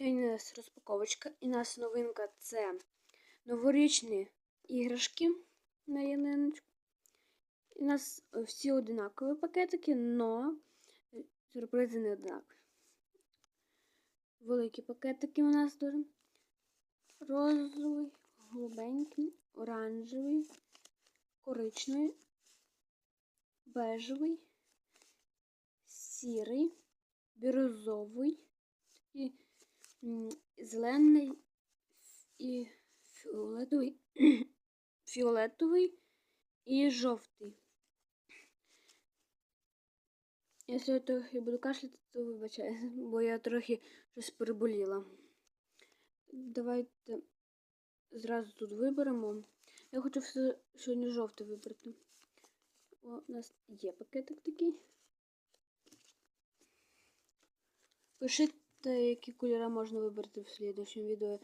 Сьогодні у нас розпаковочка і у нас новинка це новорічні іграшки на ялиночку. У нас всі одинакові пакетики, но сюрпризи не однакові. Великі пакетики у нас дуже. Розовий, голубенький, оранжевий, коричневий, бежевий, сірий, бірюзовий і зелений і фіолетовий, фіолетовий і жовтий. Якщо трохи буду кашляти, то вибачаю, бо я трохи щось переболіла. Давайте зразу тут виберемо. Я хочу все сьогодні жовте вибрати. О, у нас є пакетик такий. Пишіть, які кольори можна вибрати в слідчому відео.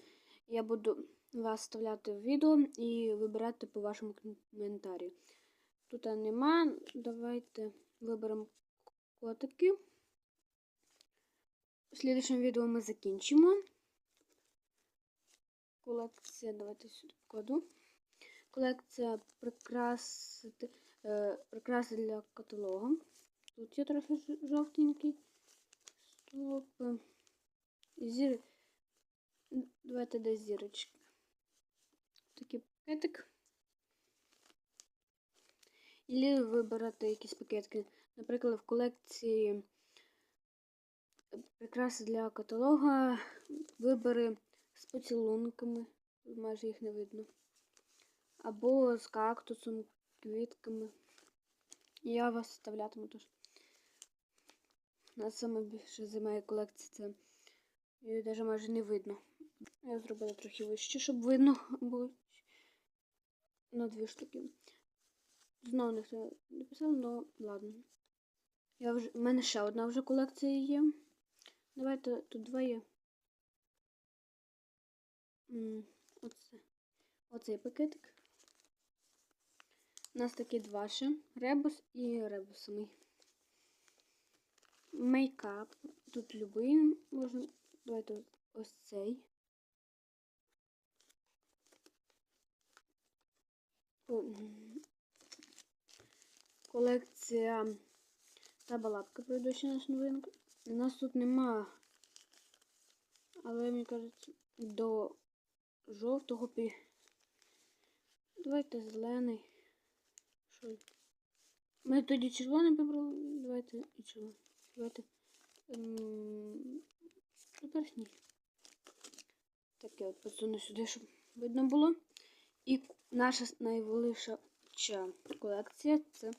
Я буду вас вставляти в відео і вибирати по вашому коментарі. Тут нема. Давайте виберемо котики. В слідчому відео ми закінчимо. Колекція, давайте сюди покладу. Колекція прикрас, е, прикраси для каталогу. Тут є трохи жовтенький. Стоп. Зір... Давайте десь зірочки. Такий пакетик. І вибирати якісь пакетики. Наприклад, в колекції прикраси для каталога вибери з поцілунками, майже їх не видно. Або з кактусом, квітками. Я вас вставлятиму теж. У нас саме займає колекція це. Її навіть майже не видно. Я зробила трохи вище, щоб видно було на дві штуки. Знову не писав, але ладно. Я вже... У мене ще одна вже колекція є. Давайте тут два є. Оце. Оцей пакетик. У нас такі два ще. Ребус і ребусовий. Мейкап. Тут любий можна. Давайте ось цей. Колекція та балапка пройдуча наш новинка. У нас тут нема. Але мені кажуть, до жовтого пі. Давайте зелений. Що? Ми тоді червоний вибрали. Давайте і червоний. Давайте. Сніг. Так, я от посуну сюди, щоб видно було. І наша найвелика колекція це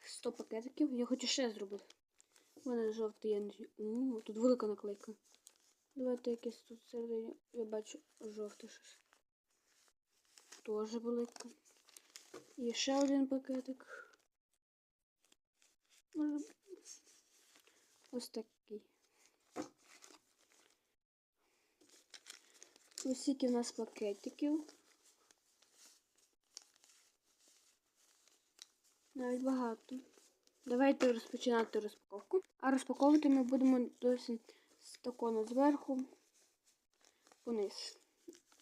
100 пакетиків. Я хочу ще зробити. У мене жовтий не О, тут велика наклейка. Давайте якесь тут середині. Я бачу жовте щось. Теж велика. І ще один пакетик. Ось такий. Ось скільки в нас пакетиків. Навіть багато. Давайте розпочинати розпаковку. А розпаковувати ми будемо досить з такого зверху вниз.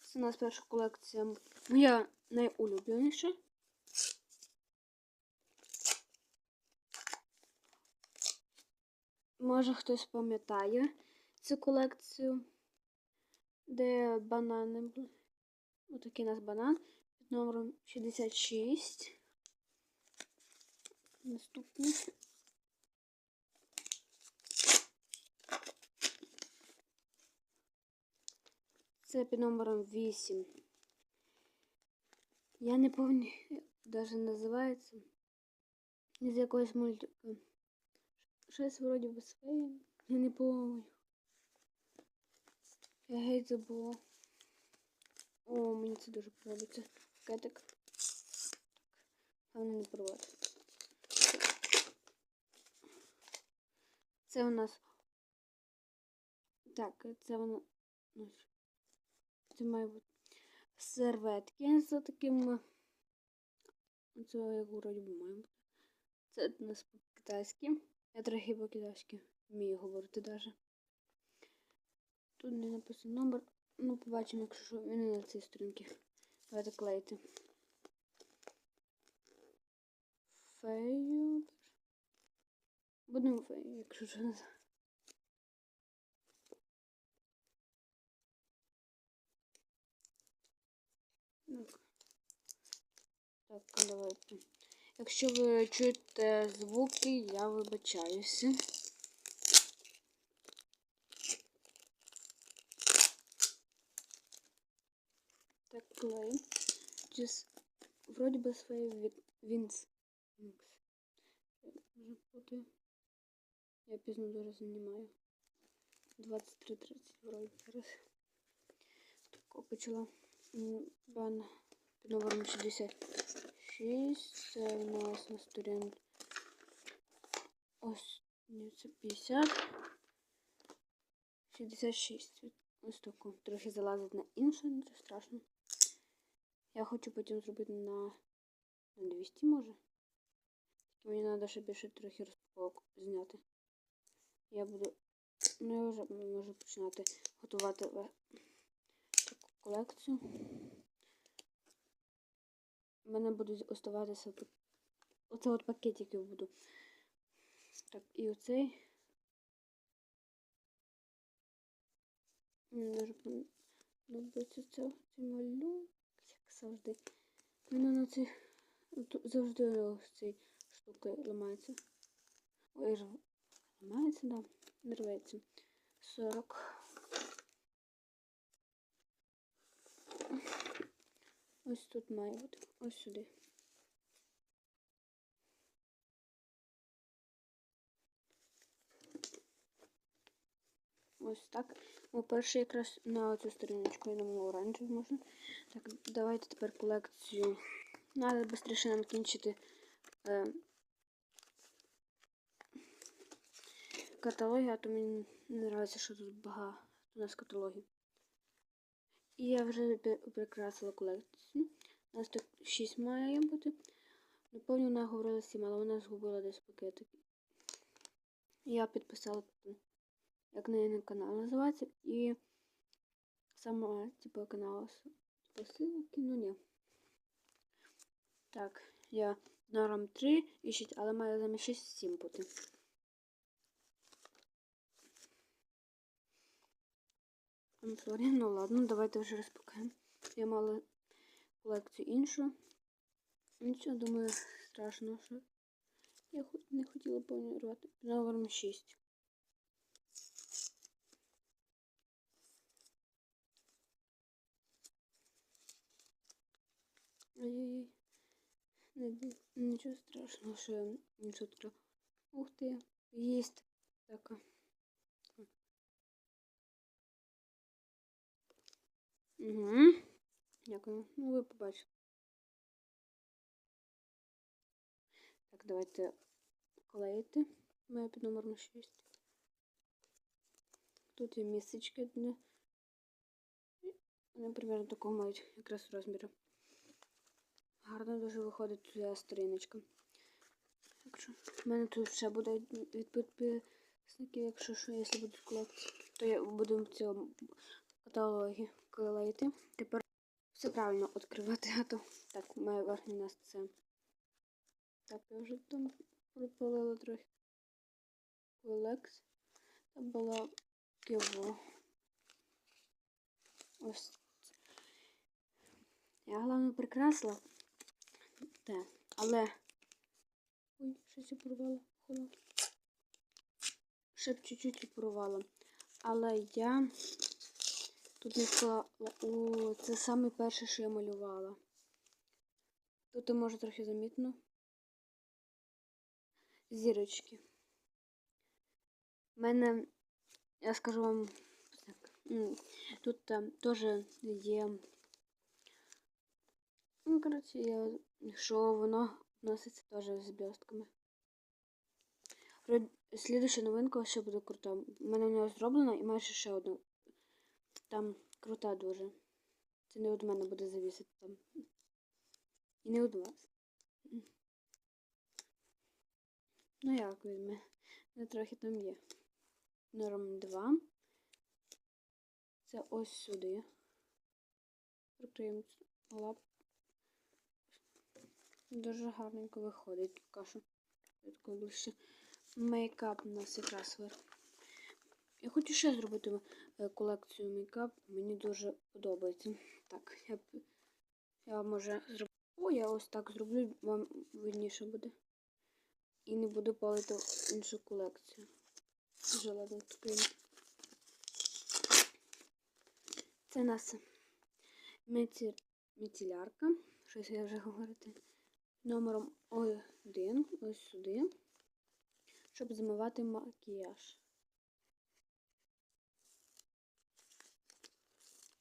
Це у нас перша колекція. Моя найулюбленіша. Може хтось пам'ятає цю колекцію, де банани були. Отакий у нас банан під номером 66. Наступний. Це під номером 8. Я не пам'ятаю, навіть називається. Із якогось мультика. Щось вроді би своє. Я не пам'ятаю. Я геть забула. О, мені це дуже подобається. Пакетик. Головне не порвати. Це у нас. Так, це воно. Це має бути серветки з таким. Це як вроді би має. Це у нас по-китайськи. Я трохи по-китайськи вмію говорити даже. тут не написано номер. Ну, побачимо, якщо що, він не на цій сторінці. Давайте клеїти. Фею. Будемо фею, якщо що. Так. Так, а давайте. Якщо ви чуєте звуки, я вибачаюся. Так, клею. Just, вроді би своє Вінс. Я пізно дуже знімаю. 23.30 вроді зараз. Так, почала. Бан під номером 66. Це у нас на сторінці. Ось, ні, це 50. 66. Ось таку. Трохи залазить на інше, нічого страшного. Я хочу потім зробити на, на 200, може. Мені треба ще більше трохи розпаковок зняти. Я буду. Ну, я вже можу починати готувати таку колекцію. У мене будуть оставатися тут. Оце от пакетики буду. Так, і оцей. Мені дуже подобається це цей малюнок, як завжди. Мене на цій тут завжди ось цей штуки ламається. Ой, ламається, да, не рветься. 40. Ось тут має бути. Ось сюди. Ось так. О, перший якраз на цю сторіночку я думала оранжевий можна. Так, давайте тепер колекцію. Треба швидше нам кінчити е, каталоги, а то мені не подобається, що тут багато у нас каталогів. І я вже прикрасила колекцію. У нас тут 6 має бути. Пам'ятаю, вона говорила 7, але вона згубила десь пакетик. Я підписала як неї канал називається, і сама, типу, канал посилки, ну ні. Так, я норм 3 і 6, але має замість 6 7 бути. I'm sorry, ну ладно, давайте вже розпакуємо. Я мала колекцію іншу. Нічого, думаю, страшно, що я не хотіла повнірувати. Номером 6. Ой-ой-ой. Нічого страшного, що я така. Ух ти, єсть така. Угу. Дякую. Ну, ви побачите. Так, давайте клеїти. Моя під номером 6. Тут є місечки для. Вони примерно такого мають якраз розміру. Гарно дуже виходить ця сторіночка. Якщо в мене тут ще буде від підписників, якщо що, якщо будуть колекції, то я буду в цьому каталогі клеїти. Тепер все правильно відкривати, а то так, моя верхня нас це. Так, я вже там пропалила трохи. Колекс. Там була ківо. Ось. Я головне прикрасила. Те. Але. Ой, щось я порвала. Ще б чуть-чуть порвала. Але я тут не вклала. О, це саме перше, що я малювала. Тут може трохи замітно. Зірочки. У мене, я скажу вам, так, тут там теж є. Ну, коротше, я, що воно носиться теж з блістками. Слідуща новинка ще буде крута. У мене в нього зроблено і майже ще одна. Там крута дуже. Це не від мене буде завісити там. І не від вас. Ну як мене? Не трохи там є. Норм 2. це ось сюди. Прикриємо лап. Дуже гарненько виходить. Такою ближче. Мейкап у нас якраз вир. Я хочу ще зробити е, колекцію мейкап. Мені дуже подобається. Так, я, я може зроблю. О, я ось так зроблю, вам видніше буде. І не буду палити іншу колекцію. Вже ладно. Це у нас міці... міцілярка. Щось я вже говорити. Номером 1, ось сюди, щоб змивати макіяж.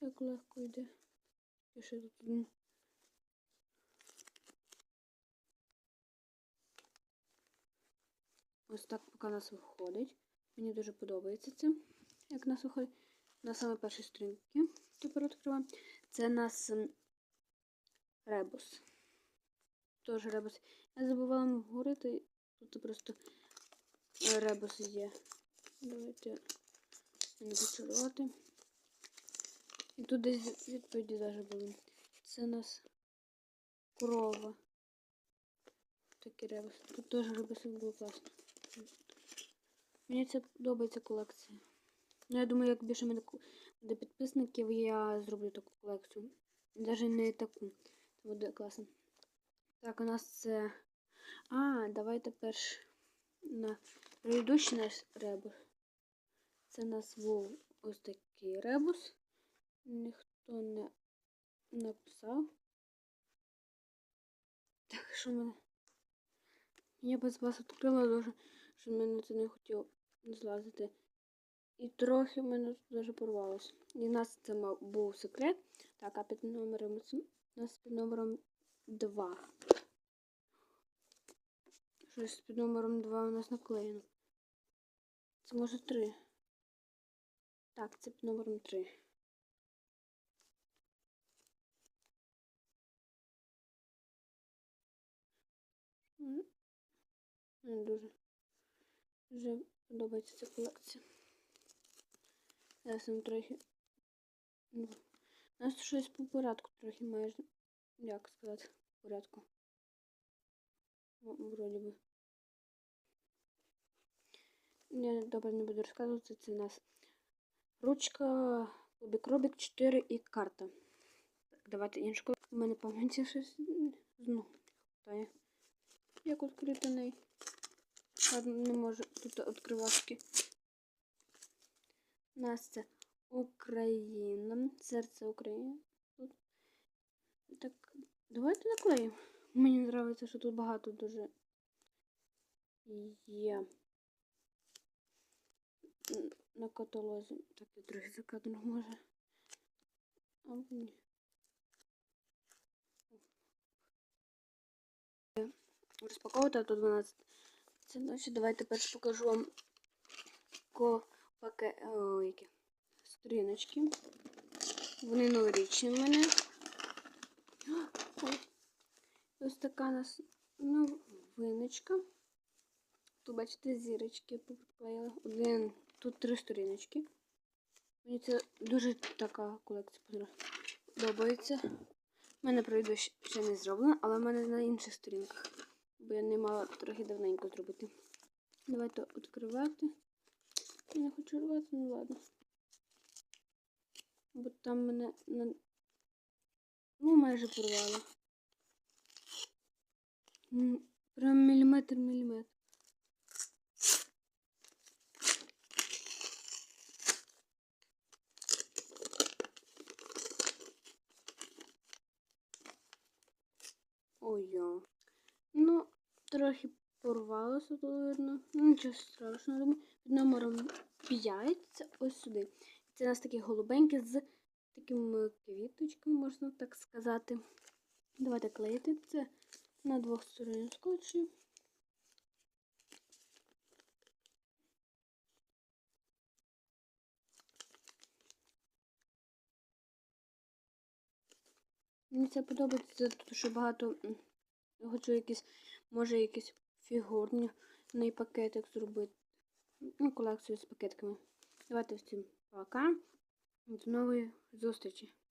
Як легко йде. І ще тут один. Ось так поки нас виходить. Мені дуже подобається це, як нас виходить. На саме першій сторінці. Тепер відкриваємо. Це нас ем, ребус. Тож ребус. Я забувала говорити. Тут просто е, ребус є. Давайте не буду чарувати. І тут десь відповіді навіть були. Це у нас корова. Такий ребус. Тут теж ребусів було класно. Мені це подобається колекція. Ну, я думаю, як більше мене буде підписників, я зроблю таку колекцію. Навіть не таку. Це буде класно. Так, у нас це. А, давайте перш на предыдущий наш ребус. Це у нас був ось такий ребус. Ніхто не написав. Так, що мене. Я без вас відкрила дуже, що мене це не хотів злазити. І трохи мене тут даже порвалося. І в нас це мав- був секрет. Так, а під номером у нас під номером 2. Щось під номером 2 у нас наклеєно. Це може 3. Так, це під номером 3. Мені дуже, дуже подобається ця колекція. Зараз нам трохи. Ну, У нас щось по порядку трохи майже. Як сказати, по порядку. Вроді би. Я добре не буду розказувати. Це у нас ручка, кубик Рубик 4 і карта. Так, давайте іншу. У мене пам'яті щось хватає. Як відкрити неї? Не можу тут відкривашки. У нас це Україна. Серце України. Тут. Так, давайте наклеїмо. Мені подобається, що тут багато дуже є на каталозі. Так, я трохи закадну може. А ні. Розпаковувати, а то 12. Це ночі. Давайте перш покажу вам паке... О, які. сторіночки. Вони новорічні в мене. Ось така у нас новиночка. Тут, бачите, зірочки приклеїла. Один, тут три сторіночки. Мені це дуже така колекція подобається. У мене пройду ще не зроблено, але в мене на інших сторінках. Бо я не мала трохи давненько зробити. Давайте відкривати. Я не хочу рвати, ну ладно. Бо там мене на... ну майже порвало. Прям міліметр міліметр. Ой-я. Ну, трохи порвалося тут видно. Ну, Нічого страшного. Думаю, Під номером 5 це ось сюди. Це у нас такі голубенькі з такими квіточками, можна так сказати. Давайте клеїти це на двох сторонах скотчі. Мені це подобається, тому що багато хочу якісь, може якісь фігурні пакетик зробити. Ну, колекцію з пакетками. Давайте всім пока. До нової зустрічі!